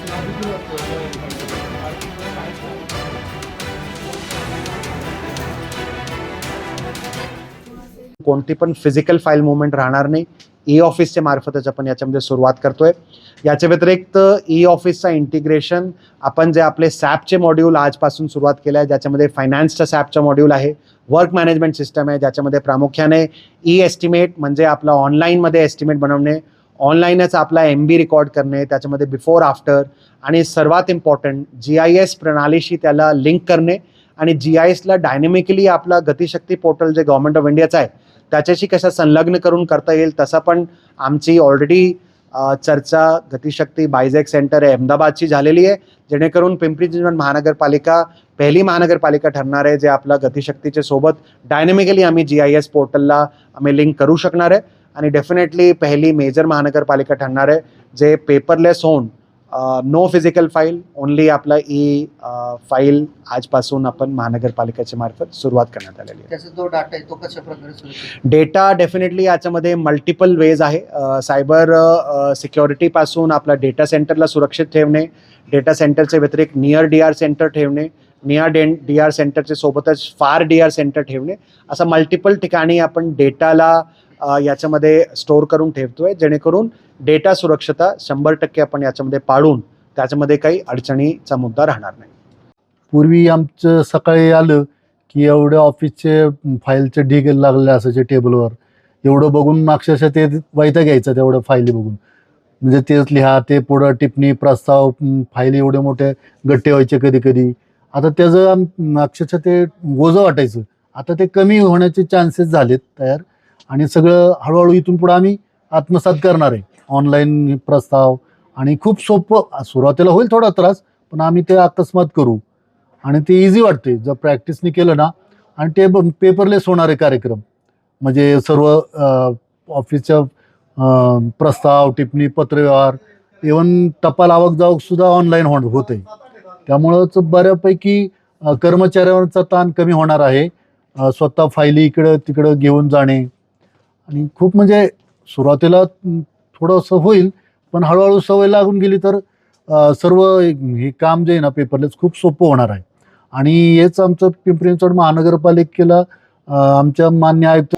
चालू करू कोणती पण फिजिकल फाईल मुवमेंट राहणार नाही. ई ऑफिसच्या मार्फतच आपण याच्यामध्ये सुरुवात करतोय. याच्या व्यतिरिक्त ई ऑफिसचा इंटिग्रेशन आपण जे आपले सॅपचे मॉड्यूल आजपासून सुरुवात केलं आहे ज्याच्यामध्ये फायनान्सचा सॅपचा मॉड्यूल आहे वर्क मॅनेजमेंट सिस्टम आहे ज्याच्यामध्ये प्रामुख्याने ई एस्टिमेट म्हणजे आपला ऑनलाईनमध्ये एस्टिमेट बनवणे ऑनलाईनच आपला एम बी रेकॉर्ड करणे त्याच्यामध्ये बिफोर आफ्टर आणि सर्वात इम्पॉर्टंट जी आय एस प्रणालीशी त्याला लिंक करणे आणि जी आय एसला डायनेमिकली आपला गतिशक्ती पोर्टल जे गव्हर्नमेंट ऑफ इंडियाचं आहे त्याच्याशी कशा संलग्न करून करता येईल तसं पण आमची ऑलरेडी चर्चा गतिशक्ती बायझेक सेंटर आहे अहमदाबादची झालेली आहे. जेणेकरून पिंपरी चिंचवड महानगरपालिका पहिली महानगरपालिका ठरणार आहे जे आपला गतिशक्तीच्या सोबत डायनॅमिकली आम्ही जी आय एस पोर्टलला आम्ही लिंक करू शकणार आहे. आणि डेफिनेटली पहिली मेजर महानगरपालिका ठरणार आहे जे पेपरलेस होऊन नो फिजिकल फाईल ओनली आपला ई फाईल आजपासून आपण महानगरपालिकेच्या मार्फत सुरुवात करण्यात आलेली आहे. त्याचा जो डाटा आहे तो कशा प्रकारे सुरक्षित डेटा डेफिनेटली याच्यामध्ये मल्टिपल वेज आहे. सायबर सिक्युरिटीपासून आपला डेटा सेंटरला सुरक्षित ठेवणे डेटा सेंटरच्या व्यतिरिक्त नियर डी आर सेंटर ठेवणे नियर डे डी आर सेंटरच्या सोबतच फार डी आर सेंटर ठेवणे असं मल्टिपल ठिकाणी आपण डेटाला याच्यामध्ये स्टोअर करून ठेवतोय जेणेकरून डेटा सुरक्षता शंभर टक्के आपण याच्यामध्ये पाळून त्याच्यामध्ये काही अडचणीचा मुद्दा राहणार नाही. पूर्वी आमचं सकाळी आलं की एवढ्या ऑफिसचे फाईलचे ढीग लागले असायचे टेबलवर. एवढं बघून अक्षरशः ते वैता घ्यायचं तेवढं फाईली बघून. म्हणजे तेच लिहा ते पुढं टिपणी प्रस्ताव फाईल एवढे मोठे गट्टे व्हायचे कधी कधी. आता त्याचं अक्षरशः ते ओझं वाटायचं. आता ते कमी होण्याचे चान्सेस झालेत तयार. आणि सगळं हळूहळू इथून पुढं आम्ही आत्मसात करणार आहे. ऑनलाईन प्रस्ताव आणि खूप सोपं सुरुवातीला होईल थोडा त्रास पण आम्ही ते अकस्मात करू. आणि ते इझी वाटते जर प्रॅक्टिसने केलं ना आणि ते पेपरलेस होणारे कार्यक्रम. म्हणजे सर्व ऑफिसच्या प्रस्ताव टिप्पणी पत्रव्यवहार इवन टपाल आवक जावक सुद्धा ऑनलाईन हो होते त्यामुळंच बऱ्यापैकी कर्मचाऱ्यांचा कर्मचाऱ्यांवरचा ताण कमी होणार आहे. स्वतः फायली इकडं तिकडं घेऊन जाणे आणि खूप म्हणजे सुरुवातीला थोडंसं होईल पण हळूहळू सवय लागून गेली तर अ, सर्व हे काम जे आहे ना पेपरलेस खूप सोपं होणार आहे. आणि हेच आमचं पिंपरी चिंचवड महानगरपालिकेला अ, आमच्या मान्य आयुक्त